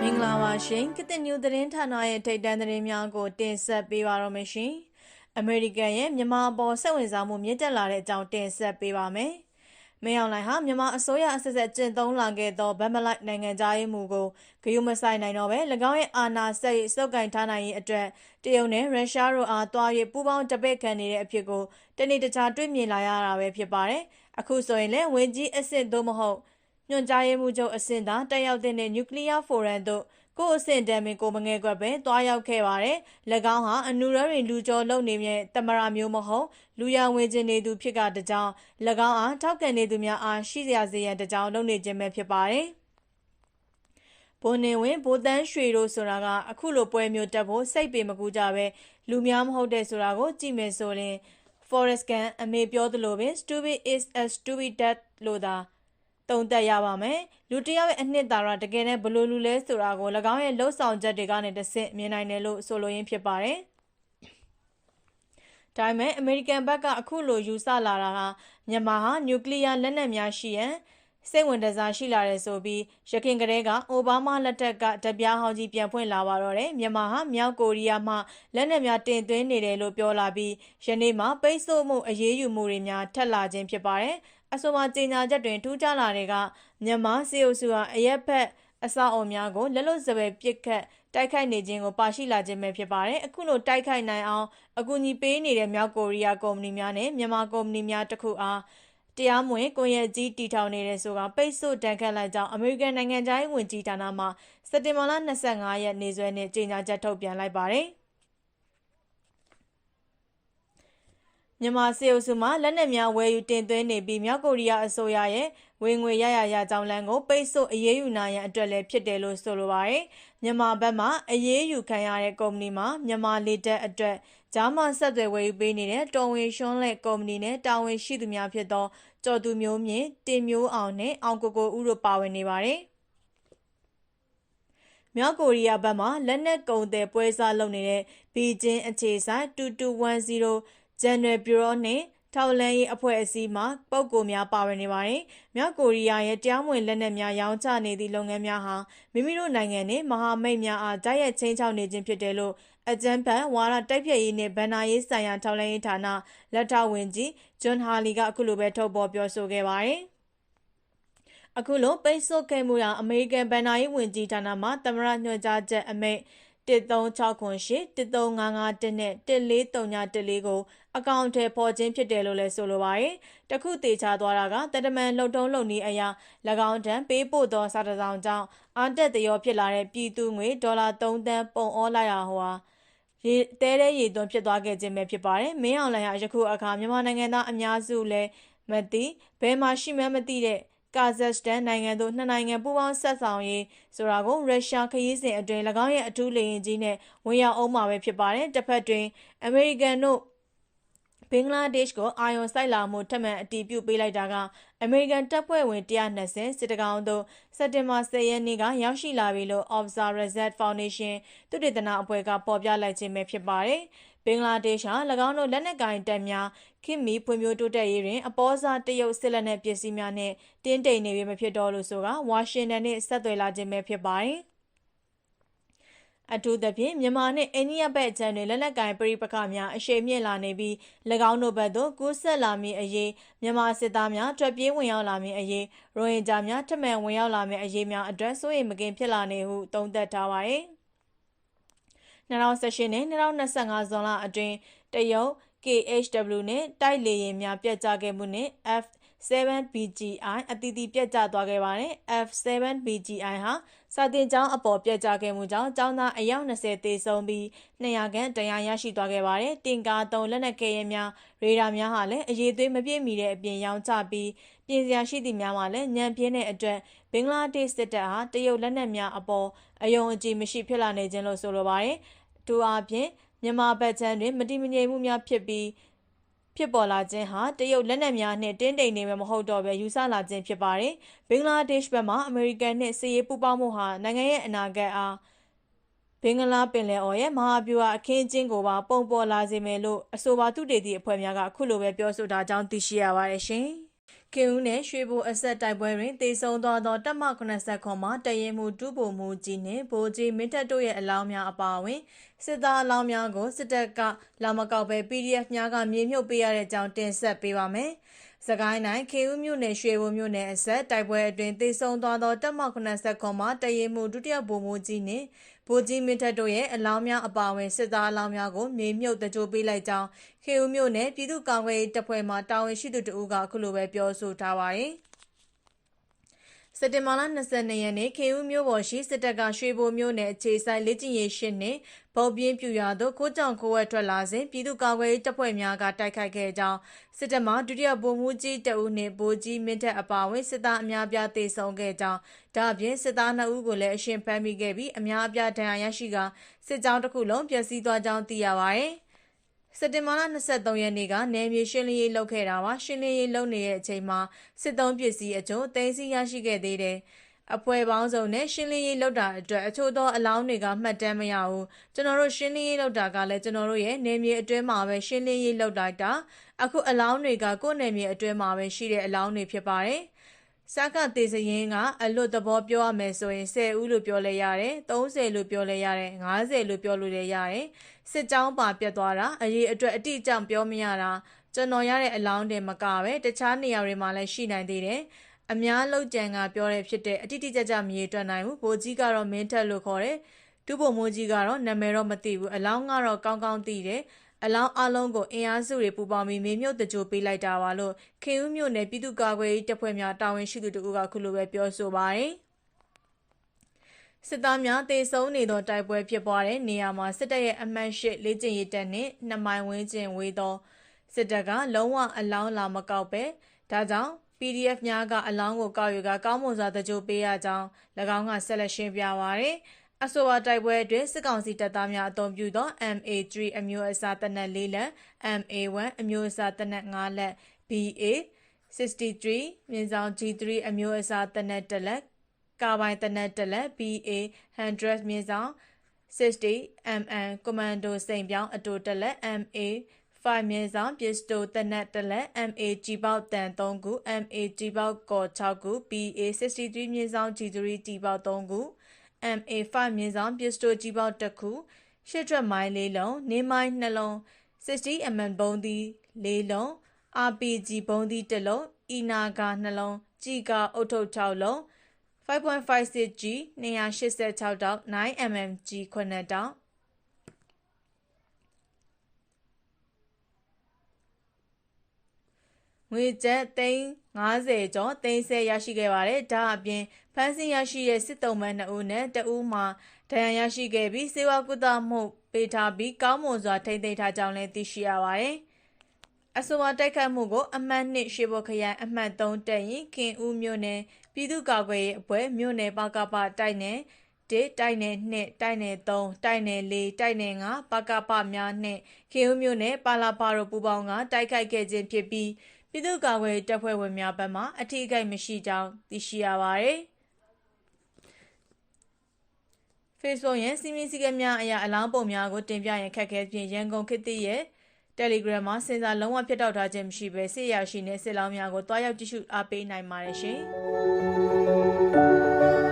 မင်္ဂလာပါရှင်ကတိနျူသတင်းဌာနရဲ့ထိတ်တန့်သတင်းများကို တင်ဆက်ပေးပါတော့မယ်ရှင်အမေရိကန်ရဲ့မြန်မာပေါ်စိတ်ဝင်စားမှုမြင့်တက်လာတဲ့အကြောင်းတင်ဆက်ပေးပါမယ်မင်းအောင်လှိုင်ဟာမြန်မာအစိုးရအဆက်ဆက်ကျင့်သုံးလာခဲ့သောဗတ်မလိုက်နိုင်ငံသားရေးမူကိုဂရုမစိုက်နိုင်တော့ပဲ၎င်းရဲ့အာဏာစက်စုပ်ကင်ထားနိုင်ရေးအတွက်တရုတ်နဲ့ရုရှားတို့အားတွား၍ပူးပေါင်းတပိတ်ခံနေတဲ့အဖြစ်ကိုတနေ့တခြားတွေ့မြင်လာရတာပဲဖြစ်ပါတယ် အခုဆိုရင်လည်းဝင်ကြီးအစ်စ်သို့မဟုတ်ညွှန်ကြားရေးမှူးချုပ်အဆင့်သာတက်ရောက်တဲ့နျူကလ িয়ার ဖိုရမ်တို့ကိုအဆင့်တမ်းပင်ကိုမငယ်ကွက်ပဲတွားရောက်ခဲ့ပါတယ်။၎င်းဟာအနူရရင်လူကျော်လုံနေမြဲတမရာမျိုးမဟုတ်လူရဝင်ခြင်းနေသူဖြစ်ကတကြောင်၎င်းအားထောက်ခံနေသူများအားရှိစရာစေရန်တကြောင်လုံနေခြင်းပဲဖြစ်ပါတယ်။ဘိုနေဝင်ဘိုတန်းရွှေတို့ဆိုတာကအခုလိုပွဲမျိုးတက်ဖို့စိတ်ပေမကူကြပဲလူများမဟုတ်တဲ့ဆိုတာကိုကြည့်မယ်ဆိုရင် Forest Gump အမေပြောသလိုပဲ stupid is a stupid dead လို့သာတုံသက်ရပါမယ်လူတစ်ယောက်ရဲ့အနှစ်သာရတကယ်နဲ့ဘလို့လူလဲဆိုတာကို၎င်းရဲ့လှုပ်ဆောင်ချက်တွေကနေတဆင့်မြင်နိုင်တယ်လို့ဆိုလိုရင်းဖြစ်ပါတယ်ဒါပေမဲ့အမေရိကန်ဘက်ကအခုလိုယူဆလာတာဟာမြန်မာဟာနျူကလ িয়ার လက်နက်များရှိရန် စိတ်ဝင်တစားရှိလာတယ်ဆိုပြီးရခင်ကလေးကအိုဘားမားလက်ထက်ကတပြားဟောင်းကြီးပြန်ဖွင့်လာပါတော့တယ်မြန်မာဟာမြောက်ကိုရီးယားမှလက်နက်များတင်သွင်းနေတယ်လို့ပြောလာပြီးယနေ့မှပိတ်ဆို့မှုအရေးယူမှုတွေများထက်လာခြင်းဖြစ်ပါတယ်အဆိုပါကြေညာချက်တွင်ထူးခြားလာတဲ့ကမြန်မာစီအိုစုဟာအရက်ဖက်အဆောက်အုံများကိုလက်လွတ်စပယ်ပစ်ခတ်တိုက်ခိုက်နေခြင်းကိုပါရှိလာခြင်းပဲဖြစ်ပါတယ်အခုလိုတိုက်ခိုက်နိုင်အောင်အကူအညီပေးနေတဲ့မြောက်ကိုရီးယားကုမ္ပဏီများနဲ့မြန်မာကုမ္ပဏီများတခုအား တရားမဝင်ကွန်ရက်ကြီးတီထောင်နေတဲ့ဆိုကပိတ်ဆို့တန်ခတ်လိုက်ကြောင်းအမေရိကန်နိုင်ငံသားရေးဝန်ကြီးဌာနမှစက်တင်ဘာလ25ရက်နေ့စွဲနဲ့ကြေညာချက်ထုတ်ပြန်လိုက်ပါတယ်။ မြန်မာစေအုပ်စုမှလက်နက်များဝယ်ယူတင်သွင်းနေပြီးမြောက်ကိုရီးယားအစိုးရရဲ့ဝင်ငွေရရရကြောင်းလမ်းကိုပိတ်ဆို့အရေးယူနိုင်ရန်အတွက်လည်းဖြစ်တယ်လို့ဆိုလိုပါတယ်။မြန်မာဘက်မှအရေးယူခံရတဲ့ကုမ္ပဏီမှာမြန်မာလေတပ်အတွက်ဂျာမန်ဆက်သွယ်ဝယ်ယူပေးနေတဲ့တော်ဝင်ရှွန်းလက်ကုမ္ပဏီနဲ့တာဝန်ရှိသူများဖြစ်သောကျော်သူမျိုးမြင့်တင်မျိုးအောင်နဲ့အောင်ကိုကိုဦးတို့ပါဝင်နေပါတယ်။မြောက်ကိုရီးယားဘက်မှလက်နက်ကုန်တဲ့ပွဲစားလုပ်နေတဲ့ဘီဂျင်းအခြေဆိုင်2210 General Bureau နဲ့ထောက်လန်းရေးအဖွဲ့အစည်းမှပုံကိုများပါဝင်နေပါတယ်။မြောက်ကိုရီးယားရဲ့တရားမဝင်လက်နက်များရောင်းချနေသည့်လုပ်ငန်းများဟာမိမိတို့နိုင်ငံနဲ့မဟာမိတ်များအားတိုက်ရိုက်ချင်းချောက်နေခြင်းဖြစ်တယ်လို့အကြံဖန်ဝါရတိုက်ဖြတ်ရေးနဲ့ဗန်နာရေးဆိုင်ရာထောက်လန်းရေးဌာနလက်ထောက်ဝန်ကြီးဂျွန်ဟာလီကအခုလိုပဲထုတ်ဖော်ပြောဆိုခဲ့ပါတယ်။အခုလိုပိတ်ဆို့ခဲ့မှုရာအမေရိကန်ဗန်နာရေးဝန်ကြီးဌာနမှသမရညွှန်ကြားချက်အမိန့် 13698 13551နဲ့14314ကိုအကောင့်ထဲပေါ်ခြင်းဖြစ်တယ်လို့လည်းဆိုလိုပါတယ်။တခုသေးချသွားတာကတတမန်လှုပ်ထုံးလုံနည်းအရာ၎င်းတန်းပေးပို့သောစာတစောင်ကြောင့်အာတက်တရောဖြစ်လာတဲ့ပြည်သူငွေဒေါ်လာ3သန်းပုံဩလိုက်တာဟောရေတဲတဲ့ရေသွန်းဖြစ်သွားခဲ့ခြင်းပဲဖြစ်ပါတယ်။မင်းအောင်လှိုင်ဟာယခုအခါမြန်မာနိုင်ငံသားအများစုလည်းမသိဘယ်မှာရှိမှမသိတဲ့ ကာဇက်စတန်နိုင်ငံတို့နှစ်နိုင်ငံပူးပေါင်းဆက်ဆောင်ရေးဆိုတာကိုရုရှားခရီးစဉ်အတွင်း၎င်းရဲ့အထူးလေယာဉ်ကြီးနဲ့ဝင်ရောက်အောင်မှာပဲဖြစ်ပါတယ်။တစ်ဖက်တွင်အမေရိကန်တို့ ဘင်္ဂလားဒေ့ရှ်ကိုအာရုံစိုက်လာမှုထပ်မံအတည်ပြုပေးလိုက်တာကအမေရိကန်တပ်ဖွဲ့ဝင်120စစ်တကောင်တို့စက်တင်ဘာ10ရက်နေ့ကရောက်ရှိလာပြီလို့ Observer Reset Foundation သုတေသနအဖွဲ့ကပေါ်ပြလိုက်ခြင်းပဲဖြစ်ပါတယ်။ဘင်္ဂလားဒေ့ရှ်ဟာ၎င်းတို့လက်နက်ကိုင်တပ်များခင်မီဖွံ့ဖြိုးတိုးတက်ရေးတွင်အပေါ်စားတရုတ်စစ်လက်နက်ပစ္စည်းများနှင့်တင်းတိမ်နေပြီမဖြစ်တော့လို့ဆိုကဝါရှင်တန်နှင့်ဆက်သွယ်လာခြင်းပဲဖြစ်ပါတယ်။ အထူးသဖြင့်မြန်မာနှင့်အိန္ဒိယဘက်အခြမ်းတွင်လက်နက်ကင်ပရိပခများအရှိန်မြင့်လာနေပြီး၎င်းတို့ဘက်သို့ကူးဆက်လာမည့်အရေးမြန်မာစစ်သားများထွက်ပြေးဝင်ရောက်လာမည့်အရေးရိုဟင်ဂျာများထမှန်ဝင်ရောက်လာမည့်အရေးများအတွက်စိုးရိမ်မကင်းဖြစ်လာနေဟုသုံးသပ်ထားပါသည်2018နဲ့2025ဇွန်လအတွင်းတရုတ် KHW နဲ့တိုက်လေယာဉ်များပြတ်ကျခဲ့မှုနဲ့ F 7BGI အတီးတီးပြတ်ကျသွားခဲ့ပါတယ်။ F7BGI ဟာစာတင်ကျောင်းအပေါ်ပြတ်ကျခဲ့မှုကြောင့်ကျောင်းသားအယောက်20သေဆုံးပြီး200ခန့်တရားရရှိသွားခဲ့ပါတယ်။တင်ကားသုံးလက်နက်ကဲရဲများရေဒါများဟာလည်းအရေးသွေးမပြည့်မီတဲ့အပြင်ရောင်းချပြီးပြင်စရာရှိသည့်များမှာလည်းညံပြင်းတဲ့အတွက်ဘင်္ဂလားဒေ့ရှ်စစ်တပ်ဟာတရုတ်လက်နက်များအပေါ်အယုံအကြည်မရှိဖြစ်လာနေခြင်းလို့ဆိုလိုပါတယ်။ထို့အပြင်မြန်မာဘက်ခြမ်းတွင်မတိမငြိမ်မှုများဖြစ်ပြီး ဖြစ်ပေါ်လာခြင်းဟာတရုတ်လက်နက်များနှင့်တင်းတိမ်နေမှာမဟုတ်တော့ဘဲယူဆလာခြင်းဖြစ်ပါတယ်။ဘင်္ဂလားဒေ့ရှ်ဘက်မှအမေရိကန်နှင့်စစ်ရေးပူးပေါင်းမှုဟာနိုင်ငံရဲ့အနာဂတ်အားဘင်္ဂလားပင်လယ်အော်ရဲ့မဟာဗျူဟာအခင်းကျင်းကိုပါပုံပေါ်လာစေမယ်လို့အဆိုပါသုတေသီအဖွဲ့များကအခုလိုပဲပြောဆိုတာကြောင်းသိရှိရပါတယ်ရှင်။ ခင်ဦးနယ်ရွှေဘိုအဆက်တိုက်ပွဲတွင်တေဆုံးသွားသောတပ်မ89ခွန်မှတရင်မှုဒုဗိုလ်မှူးကြီးနှင့်ဗိုလ်ကြီးမင်းတပ်တို့ရဲ့အလောင်းများအပါအဝင်စစ်သားအလောင်းများကိုစစ်တပ်ကလာမကောက်ပဲ PDF များကမြေမြုပ်ပေးရတဲ့အကြောင်းတင်ဆက်ပေးပါမယ်။ စကိုင်းတိုင်းခေဦးမြို့နယ်ရွှေဘိုမြို့နယ်အဆက်တိုက်ပွဲအတွင်းတေဆုံးသွားသောတပ်မ89ခွန်မှတရင်မှုဒုတိယဗိုလ်မှူးကြီးနှင့်ဗိုလ်ကြီးမင်းထက်တို့ရဲ့အလောင်းများအပါအဝင်စစ်သားအလောင်းများကိုမြေမြုပ်တကြိုပေးလိုက်ကြောင်းခေဦးမြို့နယ်ပြည်သူ့ကာကွယ်ရေးတပ်ဖွဲ့မှတာဝန်ရှိသူတဦးကအခုလိုပဲပြောဆိုထားပါတယ်။ စက်တင်ဘာလ22ရက်နေ့ခေဦးမြို့ပေါ်ရှိစစ်တပ်ကရွှေဘိုမြို့နယ်အခြေဆိုင်လက်ကျင်ရရှိနှင့်ဗုတ်ပြင်းပြူရသို့ကိုကြောင်ကိုဝက်ထွက်လာစဉ်ပြည်သူ့ကာကွယ်ရေးတပ်ဖွဲ့များကတိုက်ခိုက်ခဲ့ကြောင်းစစ်တပ်မှဒုတိယဗိုလ်မှူးကြီးတအူးနှင့်ဗိုလ်ကြီးမင်းထက်အပါအဝင်စစ်သားအများပြားတေဆုံးခဲ့ကြောင်းဒါအပြင်စစ်သား2ဦးကိုလည်းအရှင်ဖမ်းမိခဲ့ပြီးအများအပြားဒဏ်ရာရရှိကစစ်ကြောင်းတစ်ခုလုံးပျက်စီးသွားကြောင်းသိရပါဗျ။ စက်တင်ဘာလ23ရက်နေ့ကနယ်မြေရှင်းလင်းရေးလုပ်ခဲ့တာပါရှင်းလင်းရေးလုပ်နေတဲ့အချိန်မှာစစ်သုံးပစ္စည်းအကျိုးသိမ်းဆည်းရရှိခဲ့သေးတယ်အဖွဲ့ပေါင်းစုံနဲ့ရှင်းလင်းရေးလုပ်တာအတွက်အချို့သောအလောင်းတွေကမှတ်တမ်းမရဘူးကျွန်တော်တို့ရှင်းလင်းရေးလုပ်တာကလည်းကျွန်တော်တို့ရဲ့နယ်မြေအတွင်းမှာပဲရှင်းလင်းရေးလုပ်လိုက်တာအခုအလောင်းတွေကကိုယ်နယ်မြေအတွင်းမှာပဲရှိတဲ့အလောင်းတွေဖြစ်ပါတယ်စကတေစရင်ကအလွတ်သဘောပြောရမယ်ဆိုရင်10ဦးလို့ပြောလဲရတယ်30လို့ပြောလဲရတယ်50လို့ပြောလို့လည်းရတယ် စစ်ကြောင်းပါပြတ်သွားတာအရေးအတွက်အတိအကျပြောမရတာကျွန်တော်ရတဲ့အလောင်းတွေမကပဲတခြားနေရာတွေမှာလည်းရှိနိုင်သေးတယ်အများလောက်ကြံကပြောတဲ့ဖြစ်တဲ့အတိတိကျကျမရေတွက်နိုင်ဘူးဘိုးကြီးကတော့မင်းထက်လို့ခေါ်တယ်ဒုဗိုလ်မှူးကြီးကတော့နာမည်တော့မသိဘူးအလောင်းကတော့ကောင်းကောင်းသိတယ်အလောင်းအလုံးကိုအင်အားစုတွေပူပေါင်းပြီးမေမြုပ်တကြိုပေးလိုက်တာပါလို့ခင်ဦးမြို့နယ်ပြည်သူ့ကာကွယ်ရေးတပ်ဖွဲ့များတာဝန်ရှိသူတို့ကခုလိုပဲပြောဆိုပါတယ် စစ်သားများတေဆုံးနေသောတိုက်ပွဲဖြစ်ပွားတဲ့နေရာမှာစစ်တပ်ရဲ့အမှတ်၈လေ့ကျင့်ရေးတပ်နှင့်နှစ်မိုင်ဝန်းကျင်ဝေးသောစစ်တပ်ကလုံးဝအလောင်းလာမကောက်ပဲဒါကြောင့် PDF များကအလောင်းကိုကောက်ယူကကောင်းမွန်စွာတကြိုပေးရကြောင်း၎င်းကဆက်လက်ရှင်းပြပါရယ်အဆိုပါတိုက်ပွဲအတွင်းစစ်ကောင်စီတပ်သားများအုံပြုသော MA3 အမျိုးအစားတနက်၄လက် MA1 အမျိုးအစားတနက်၅လက် BA 63မြင်းဆောင် G3 အမျိုးအစားတနက်1လက် ကာဘိုင်တနက်1လက် BA 100မြင်းဆောင်60 mm ကွန်မန်ဒိုစိန်ပြောင်းအတူတလက် MA 5မြင်းဆောင်ပစ္စတိုတနက်တလက် MA ကြီးပေါက်တန်3ခု MA ကြီးပေါက်ကော်6ခု BA 63မြင်းဆောင် G3 ကြီးပေါက်3ခု MA5 မြင်းဆောင်ပစ္စတိုကြီးပေါက်တစ်ခုရှစ်ထွက်မိုင်းလေးလုံးနေမိုင်းနှလုံး 60mm ဘုံသီးလေးလုံး RPG ဘုံသီးတစ်လုံးအီနာကာနှလုံးကြီးကာအုတ်ထုတ်6လုံး 5.56G 286တောက် 9mmG 9တောက်ငွေကျပ်သိန်း90ကျော်သိန်း10ရရှိခဲ့ပါတယ်။ဒါအပြင်ဖမ်းဆီးရရှိတဲ့စစ်တုံးမန်း2ဦးနဲ့တဦးမှဒဏ်ရာရရှိခဲ့ပြီးစေဝါကုသမှုပေးထားပြီးကောင်းမွန်စွာထိန်းသိမ်းထားကြောင်းလည်းသိရှိရပါတယ်။ အဆိုပါတိုက်ခတ်မှုကို အမှတ်2ရှေဘခရိုင်အမှတ်3တက်ရင်ခင်ဦးမြို့နယ်ပြည်သူ့ကာကွယ်ရေးအဖွဲ့မြို့နယ်ပကပတိုက်နယ်1တိုက်နယ်2တိုက်နယ်3တိုက်နယ်4တိုက်နယ်5ပကပများနှင့်ခေဦးမြို့နယ်ပါလာပါတို့ပူးပေါင်းကတိုက်ခိုက်ခဲ့ခြင်းဖြစ်ပြီးပြည်သူ့ကာကွယ်တပ်ဖွဲ့ဝင်များဘက်မှအထူးအကြိုက်မရှိကြောင်းသိရှိရပါတယ်။ Facebook ရဲ့စီမင်းစည်းကမ်းများအရာအလောင်းပုံများကိုတင်ပြရင်ခက်ခဲဖြင့်ရန်ကုန်ခေတ်သစ်ရဲ့ Telegram မှာစင်စာလုံးဝဖြတ်တောက်ထားခြင်းမရှိဘဲစစ်ရရှိနေစစ်လောင်းများကိုတွားရောက်ကြည့်ရှုအားပေးနိုင်ပါတယ်ရှင်။